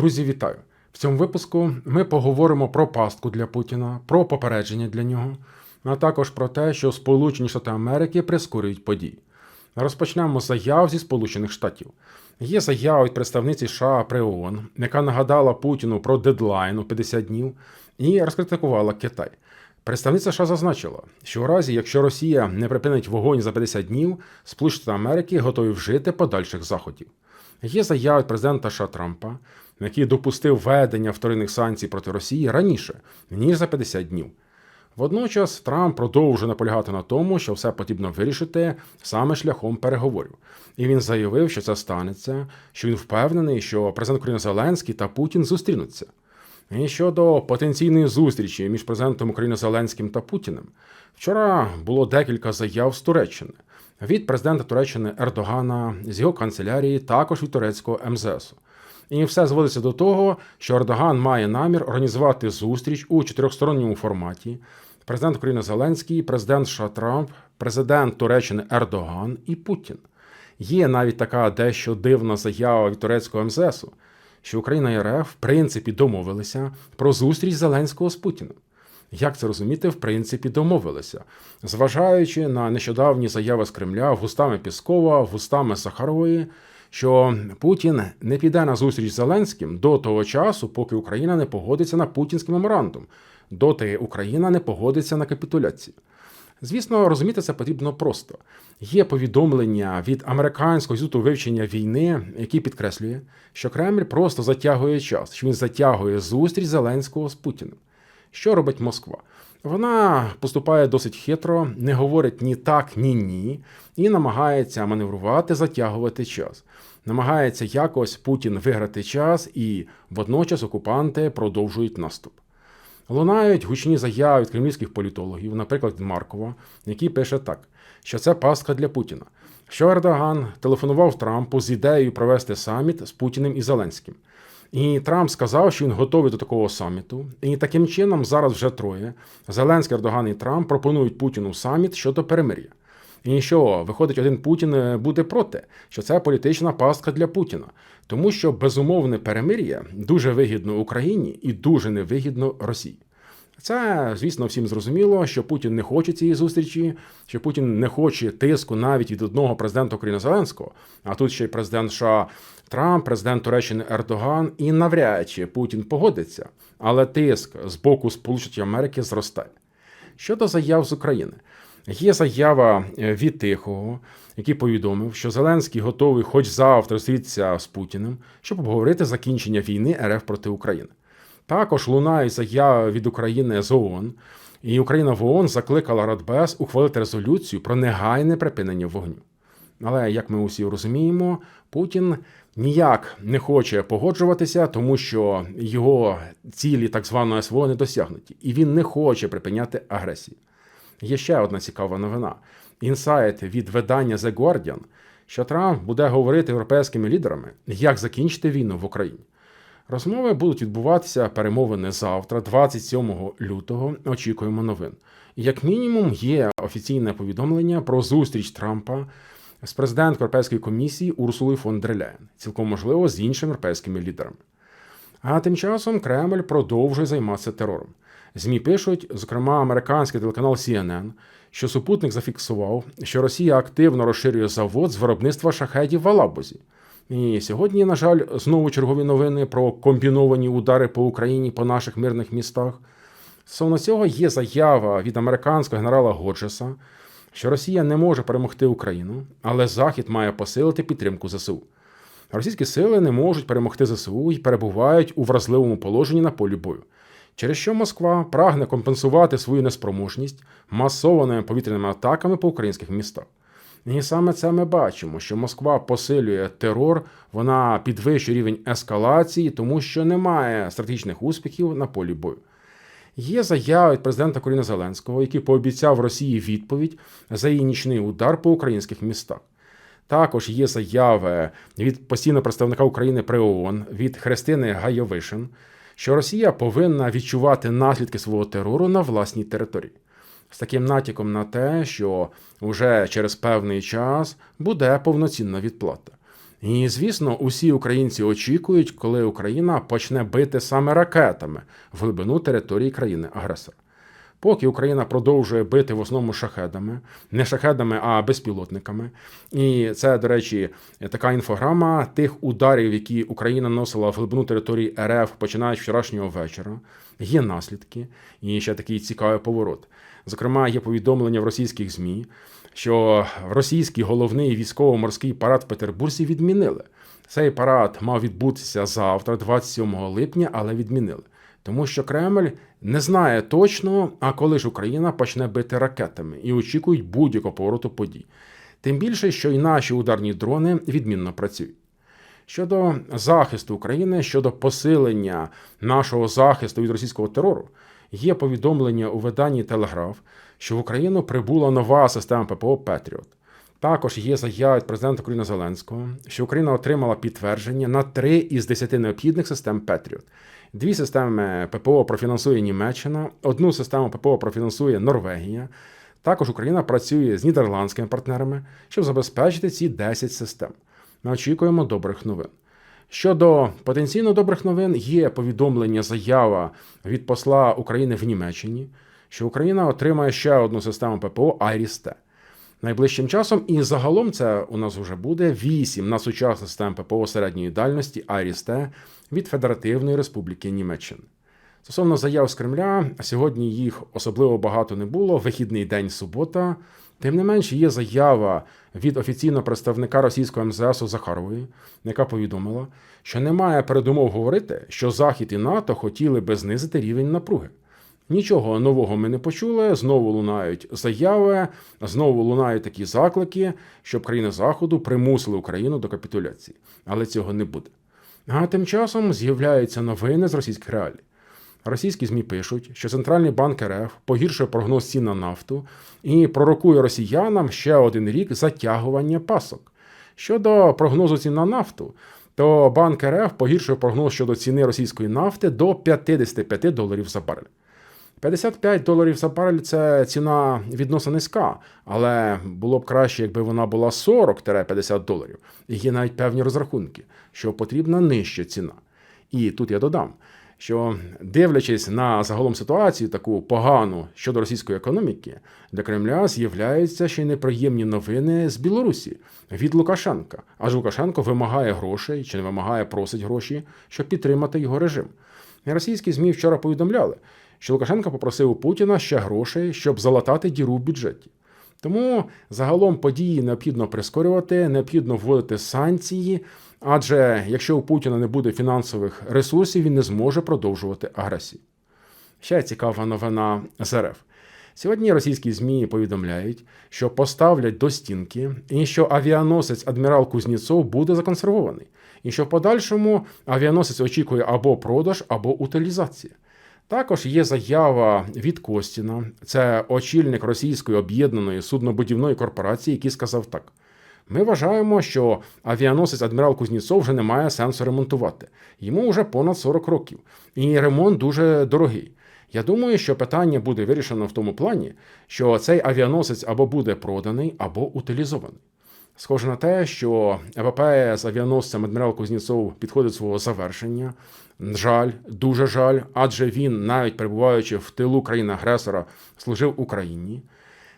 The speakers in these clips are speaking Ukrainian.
Друзі, вітаю! В цьому випуску ми поговоримо про пастку для Путіна, про попередження для нього, а також про те, що Сполучені Штати Америки прискорюють події. Розпочнемо з заяв зі Сполучених Штатів. Є заява від представниці США при ООН, яка нагадала Путіну про дедлайн у 50 днів і розкритикувала Китай. Представниця США зазначила, що у разі, якщо Росія не припинить вогонь за 50 днів, Сполучені Штати Америки готові вжити подальших заходів. Є заява від президента США Трампа, який допустив введення вторинних санкцій проти Росії раніше, ніж за 50 днів. Водночас Трамп продовжує наполягати на тому, що все потрібно вирішити саме шляхом переговорів. І він заявив, що це станеться, що він впевнений, що президент України Зеленський та Путін зустрінуться. І щодо потенційної зустрічі між президентом України Зеленським та Путіним, вчора було декілька заяв з Туреччини від президента Туреччини Ердогана, з його канцелярії, також від турецького МЗСу. І все зводиться до того, що Ердоган має намір організувати зустріч у чотирьохсторонньому форматі. Президент України Зеленський, президент США Трамп, президент Туреччини Ердоган і Путін. Є навіть така дещо дивна заява від турецького МЗСу, що Україна і РФ в принципі домовилися про зустріч Зеленського з Путіним. Як це розуміти, в принципі, домовилися, зважаючи на нещодавні заяви з Кремля вустами Піскова, вустами Сахарової, що Путін не піде на зустріч з Зеленським до того часу, поки Україна не погодиться на путінський меморандум, доти Україна не погодиться на капітуляцію. Звісно, розуміти це потрібно просто. Є повідомлення від американського інституту вивчення війни, який підкреслює, що Кремль просто затягує час, що він затягує зустріч Зеленського з Путіним. Що робить Москва? Вона поступає досить хитро, не говорить ні так, ні ні, і намагається маневрувати, затягувати час. Намагається якось Путін виграти час, і водночас окупанти продовжують наступ. Лунають гучні заяви від кремлівських політологів, наприклад, Маркова, який пише так, що це пастка для Путіна. Що Ердоган телефонував Трампу з ідеєю провести саміт з Путіним і Зеленським. І Трамп сказав, що він готовий до такого саміту. І таким чином зараз вже троє. Зеленський, Ердоган і Трамп пропонують Путіну саміт щодо перемир'я. І що, виходить, один Путін буде проти, що це політична пастка для Путіна, тому що безумовне перемир'я дуже вигідно Україні і дуже невигідно Росії. Це, звісно, всім зрозуміло, що Путін не хоче цієї зустрічі, що Путін не хоче тиску навіть від одного президента України Зеленського, а тут ще й президент США Трамп, президент Туреччини Ердоган, і навряд чи Путін погодиться, але тиск з боку Сполучених Америки зростає. Щодо заяв з України, є заява від Тихого, який повідомив, що Зеленський готовий, хоч завтра зустрітися з Путіним, щоб обговорити закінчення війни РФ проти України. Також лунає заява від України з ООН, і Україна в ООН закликала Радбез ухвалити резолюцію про негайне припинення вогню. Але як ми усі розуміємо, Путін ніяк не хоче погоджуватися, тому що його цілі так званої СВО не досягнуті, і він не хоче припиняти агресію. Є ще одна цікава новина: інсайт від видання The Guardian, що Трамп буде говорити європейськими лідерами, як закінчити війну в Україні. Розмови будуть відбуватися перемовини завтра, 27 лютого. Очікуємо новин. Як мінімум, є офіційне повідомлення про зустріч Трампа з президенткою Європейської комісії Урсулою фон дер Ляєн, цілком можливо з іншими європейськими лідерами. А тим часом Кремль продовжує займатися терором. ЗМІ пишуть, зокрема, американський телеканал CNN, що супутник зафіксував, що Росія активно розширює завод з виробництва шахедів в Алабузі. І сьогодні, на жаль, знову чергові новини про комбіновані удари по Україні по наших мирних містах. Стосовно цього є заява від американського генерала Годжеса, що Росія не може перемогти Україну, але Захід має посилити підтримку ЗСУ. Російські сили не можуть перемогти ЗСУ і перебувають у вразливому положенні на полі бою, через що Москва прагне компенсувати свою неспроможність масованими повітряними атаками по українських містах. І саме це ми бачимо, що Москва посилює терор, вона підвищує рівень ескалації, тому що немає стратегічних успіхів на полі бою. Є заява від президента Коріна Зеленського, який пообіцяв Росії відповідь за її нічний удар по українських містах. Також є заяви від постійного представника України при ООН, від Христини Гайовишин, що Росія повинна відчувати наслідки свого терору на власній території з таким натяком на те, що вже через певний час буде повноцінна відплата. І звісно, усі українці очікують, коли Україна почне бити саме ракетами в глибину території країни-агресора. Поки Україна продовжує бити в основному шахедами, не шахедами, а безпілотниками. І це, до речі, така інфограма тих ударів, які Україна носила в глибину території РФ, починаючи вчорашнього вечора. Є наслідки, і ще такий цікавий поворот. Зокрема, є повідомлення в російських ЗМІ, що російський головний військово-морський парад в Петербурзі відмінили. Цей парад мав відбутися завтра, 27 липня, але відмінили. Тому що Кремль не знає точно, а коли ж Україна почне бити ракетами і очікують будь-якого повороту подій. Тим більше, що і наші ударні дрони відмінно працюють. Щодо захисту України, щодо посилення нашого захисту від російського терору, є повідомлення у виданні Телеграф, що в Україну прибула нова система ППО Петріот. Також є заява від президента України Зеленського, що Україна отримала підтвердження на три із десяти необхідних систем Петріот. Дві системи ППО профінансує Німеччина, одну систему ППО профінансує Норвегія. Також Україна працює з нідерландськими партнерами, щоб забезпечити ці 10 систем. Ми очікуємо добрих новин. Щодо потенційно добрих новин, є повідомлення, заява від посла України в Німеччині, що Україна отримає ще одну систему ППО IRIS-T. Найближчим часом, і загалом це у нас вже буде 8 на сучасних систем ППО середньої дальності IRIS-T від Федеративної Республіки Німеччини. Стосовно заяв з Кремля, сьогодні їх особливо багато не було. Вихідний день субота. Тим не менш, є заява від офіційного представника російського МЗСу Захарової, яка повідомила, що немає передумов говорити, що Захід і НАТО хотіли би знизити рівень напруги. Нічого нового ми не почули. Знову лунають заяви, знову лунають такі заклики, щоб країни Заходу примусили Україну до капітуляції. Але цього не буде. А тим часом з'являються новини з російських реалій. Російські ЗМІ пишуть, що Центральний банк РФ погіршує прогноз цін на нафту і пророкує росіянам ще один рік затягування пасок. Щодо прогнозу цін на нафту, то банк РФ погіршує прогноз щодо ціни російської нафти до 55 доларів за барель. 55 доларів за барель це ціна відносно низька, але було б краще, якби вона була 40-50 доларів. І є навіть певні розрахунки, що потрібна нижча ціна. І тут я додам, що дивлячись на загалом ситуацію, таку погану щодо російської економіки, для Кремля з'являються ще й неприємні новини з Білорусі від Лукашенка. Аж Лукашенко вимагає грошей чи не вимагає, просить гроші, щоб підтримати його режим. Російські ЗМІ вчора повідомляли, що Лукашенко попросив у Путіна ще грошей, щоб залатати діру в бюджеті. Тому загалом події необхідно прискорювати, необхідно вводити санкції, адже якщо у Путіна не буде фінансових ресурсів, він не зможе продовжувати агресію. Ще цікава новина з РФ. Сьогодні російські ЗМІ повідомляють, що поставлять до стінки, і що авіаносець адмірал Кузніцов буде законсервований, і що в подальшому авіаносець очікує або продаж, або утилізація. Також є заява від Костіна, це очільник російської об'єднаної суднобудівної корпорації, який сказав так: ми вважаємо, що авіаносець адмірал Кузніцов вже не має сенсу ремонтувати. Йому вже понад 40 років, і ремонт дуже дорогий. Я думаю, що питання буде вирішено в тому плані, що цей авіаносець або буде проданий, або утилізований. Схоже на те, що з авіаносцем адмірал Кузніцов підходить до свого завершення. Жаль, дуже жаль, адже він, навіть перебуваючи в тилу країни-агресора, служив Україні.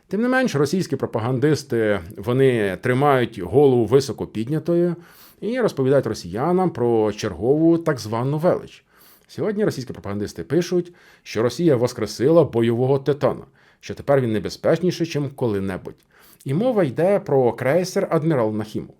Тим не менш, російські пропагандисти вони тримають голову високо піднятою і розповідають росіянам про чергову так звану велич. Сьогодні російські пропагандисти пишуть, що Росія воскресила бойового титана, що тепер він небезпечніший, ніж коли-небудь. І мова йде про крейсер Адмірал Нахімов.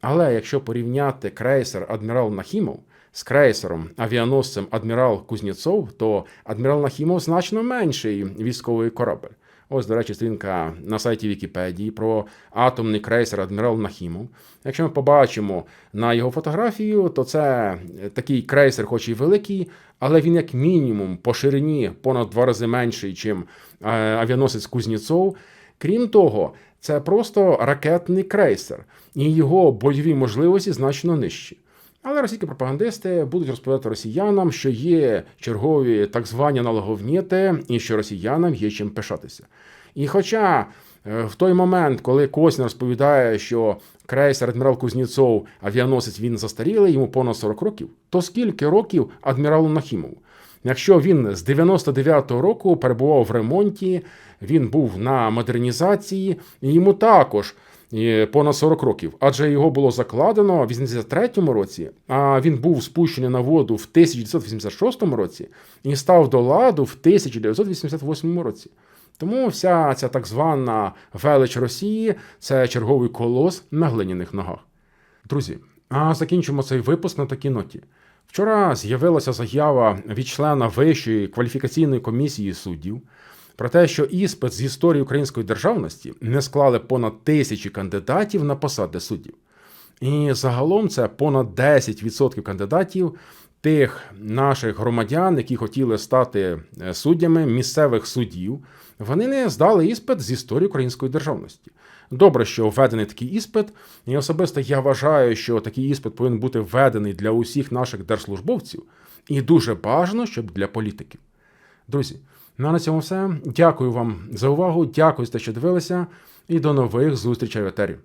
Але якщо порівняти крейсер Адмірал Нахімов з крейсером авіаносцем Адмірал Кузнєцов, то Адмірал Нахімов значно менший військовий корабель. Ось, до речі, сторінка на сайті Вікіпедії про атомний крейсер Адмірал Нахімов. Якщо ми побачимо на його фотографію, то це такий крейсер, хоч і великий, але він, як мінімум, по ширині понад два рази менший, ніж авіаносець Кузнєцов. Крім того, це просто ракетний крейсер, і його бойові можливості значно нижчі. Але російські пропагандисти будуть розповідати росіянам, що є чергові так звані аналоговніти, і що росіянам є чим пишатися. І хоча Е, В той момент, коли Косін розповідає, що крейсер адмірал Кузнєцов, авіаносець він застарілий, йому понад 40 років, то скільки років адміралу Нахімову? Якщо він з 99-го року перебував в ремонті, він був на модернізації, і йому також понад 40 років, адже його було закладено в 83-му році, а він був спущений на воду в 1986 році і став до ладу в 1988 році. Тому вся ця так звана велич Росії це черговий колос на глиняних ногах. Друзі, а закінчимо цей випуск на такій ноті. Вчора з'явилася заява від члена Вищої кваліфікаційної комісії суддів про те, що іспит з історії української державності не склали понад тисячі кандидатів на посади суддів. І загалом це понад 10% кандидатів тих наших громадян, які хотіли стати е, суддями місцевих судів. Вони не здали іспит з історії української державності. Добре, що введений такий іспит, і особисто я вважаю, що такий іспит повинен бути введений для усіх наших держслужбовців, і дуже бажано, щоб для політиків. Друзі, ну на цьому все. Дякую вам за увагу, дякую за те, що дивилися, і до нових зустрічей в етері.